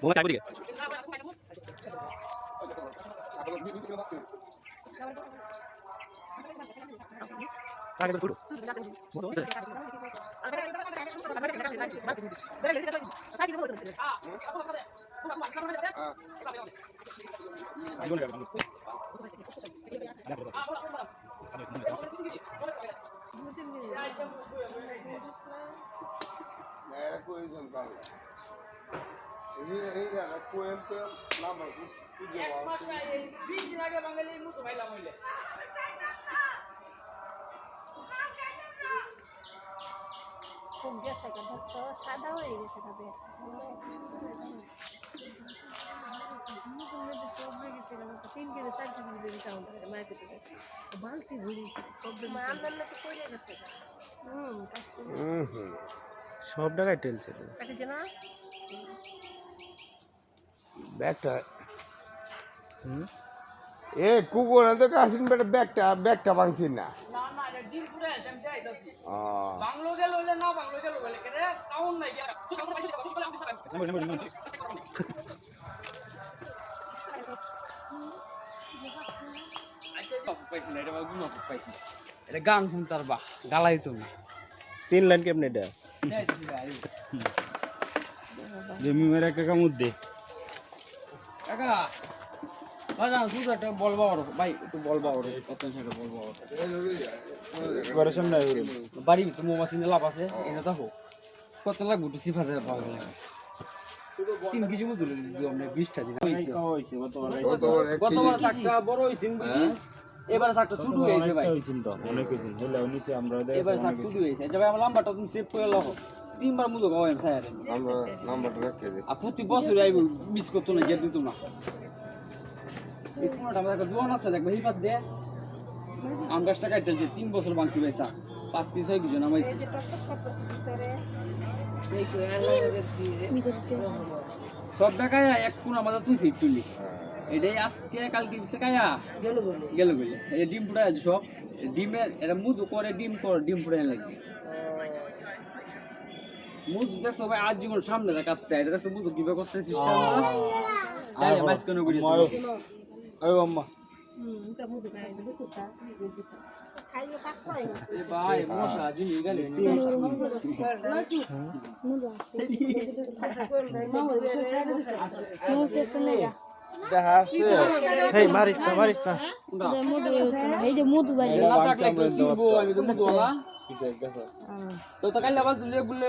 몸을 잘 부리게 কইছেন কাল এই জায়গা কোয়েল কোয়েল নাম্বার খুঁজে পাওয়া খুব গেছে দেখছ সাদা হয়ে গেছে তাদের। আমার নাকি পড়ে গেছে। হুম কাটছে হুম হুম সব টাকায় টেলছে তো। না ব্যাগটা হুম? এ কুকুর তো কাশিন বেটা ব্যাগটা ব্যাগটা ভাঙছিস না? না না এটা ডিম পুরে আছে আমি যাইতাছি। ও। বাংলো গেল হইলে না বাংলো গেল বলে কেন কাউন নাই গেল পাইছি না এটা গুণ পাইছি। এটা গান শুনতার বা গালাই তো না। চিনলেন কেমনি এটা? জমি মেরে কাকা মুদ্দে কাকা। একটা বলবা ওর। ভাই একটু বলবা ওর কত সেটা বলবা ওর। ঘরের সামনে আইবো বাড়ি তো মোমা চিনে লাভ আছে এটা দেখো। কত লাগবে একটু সিফা যায় পাওয়া গেলে। তিন কেজি মতো দিল আমরা বিশটা দিন হইছে গতবার কতবার এক গতবার কেজি শাকটা বড় হয়েছে বুঝি এবার শাকটা ছোট হয়েছে ভাই। হইছিল তো অনেক হইছিল হেলে নিচে আমরা এবার শাক ছোট হয়েছে। যাবে আমার নাম্বারটা তুমি সেভ করে লাও। তিনবার মতো খাওয়াই স্যার। নাম্বারটা রেখে আর প্রতি বছর আইব মিস করতো না গিয়ে দিত না। এই কোনটা আমাদের দোয়ান আছে দেখবে হিপাত দে আম গাছটা কাটতে যে তিন বছর বাংছি ভাই পাঁচ কেজি ছয় কেজি নামাইছি। সব দেখায় এক কোন আমাদের তুই সিট তুলি। এটাই আজকে কালকে কায়া? গেল গেল। গেলে এই ডিম ফুটাই আছে সব। ডিমের এটা মুদু করে ডিম করে ডিম ফুটাই লাগবে। মুদু দেখছ ভাই আজ জীবন সামনে দেখাচ্ছে এটা দেখছ মুদু কীভাবে করছে সিস্টেম তাই মাছ কেন করি ওই আম্মা। মারিস না মারিস না। এই যে মধু বাড়ি। তো মুদু ওলা তো তো কাইলা বাস লে গুলে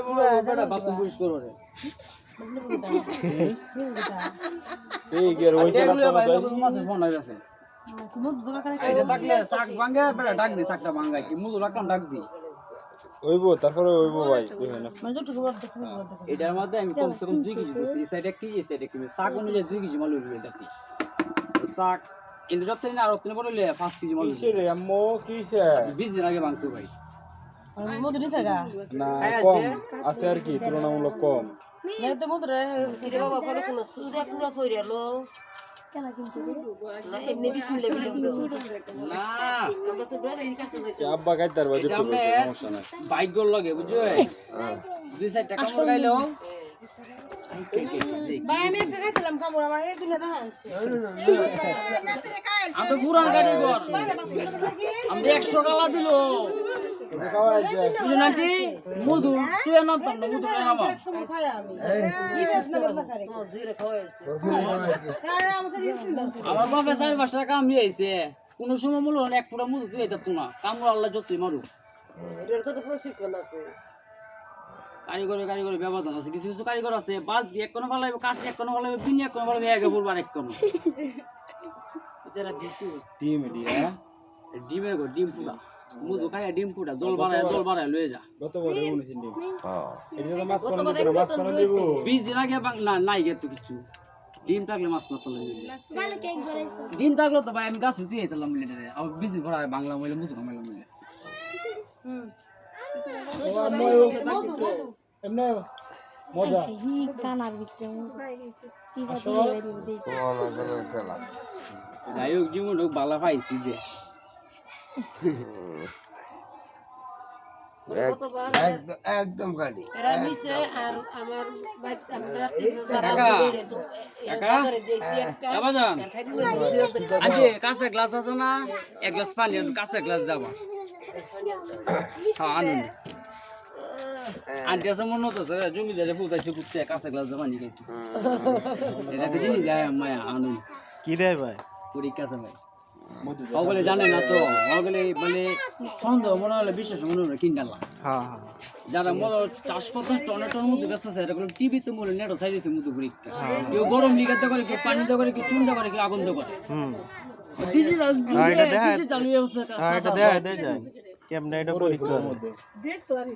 বড় বাথরুম পরিষ্কার করে। এই গের হইছে না তো মাছের ফোন আছে। এটা থাকলে শাক ভাঙে বেটা ডাক দি শাকটা ভাঙাই কি? মুদু রাখলাম ডাক দি। হইবো তারপরে হইবো ভাই এটার মধ্যে আমি কমসে কম দুই কেজি এই সাইডে কেজি এই সাইডে কেজি শাক অনুযায়ী দুই কেজি মাল উঠবে দেখি শাক এর আর অতনে বড় পাঁচ কেজি মাল আম্মু কিসে বিশ দিন আগে ভাঙতে ভাই। না খাই আছে? কম আছে আর কি তুলনামূলক কম কেন কিন্তু না যে আব্বা গাইতার বাজে তো আমরা সমস্যা নাই বাইক গোল লাগে বুঝছ দুই সাইড টাকা মোর গাইলো আমি পুরান গাড়ি ঘর আমি একশো গালা দিল আমার চার কোনো সময় মূল্য এক ফুটা মধু তুই যেত না কামড় আল্লাহ যতই মারু কারিগরে কারিগরে ব্যবধান আছে কিছু কিছু কারিগর আছে বালতি এক কোনো ভালো কাছে এক কোনো ভালো বিনি এক কোনো ভালো একে বলবার এক কোনো এডি হ্যাঁ ডিমের গো ডিম পুরা মধু খাইয়া ডিম পুরা দল বাড়ায় দল বাড়ায় লয়ে যা। হ্যাঁ। এটা তো মাছ কোন দিতে মাছ কোন দিব। বীজ দিন আগে না নাই গেতো কিছু। ডিম থাকলে মাছ মাছ চলে যাবে ভালো কেক বানাইছো ডিম থাকলে তো ভাই আমি গাছ তুই যেতাম মিলে আবার বীজ দিন ভরা বাংলা মহিলা মধু কামাইলাম মিলে খেলা। যাই হোক জীবন হোক বালা পাইছি যে। একদম একদম গাড়ি এরা নিচে আর আমার বাচ্চা আমরা কাছে গ্লাস আছে না? এক গ্লাস পানি কাছে গ্লাস যাবা। হ্যাঁ আনুন। আন্টি আছে মনে হতো জমি ফুটাইছে কুটতে কাছে গ্লাস এটা মায়া আনুন। কি দেয় ভাই? পরীক্ষা আছে ভাই। ওগুলো জানে না তো। ওগুলো মানে সন্দেহ মনে হলে বিশ্বাস মনে হলে কিনলাম হ্যাঁ হ্যাঁ। যারা মনে হয় চাষ করতে টনে টন মধ্যে ব্যস্ত আছে এটা টিভিতে মনে নেটও চাইছে মধ্যে পরীক্ষা কেউ গরম লিগাতে করে কেউ পানিতে করে কেউ চুনতে করে কেউ আগুন করে। ডিজিটাল ডিজিটাল ব্যবস্থা কেমনে এটা পরীক্ষা? দেখতো আর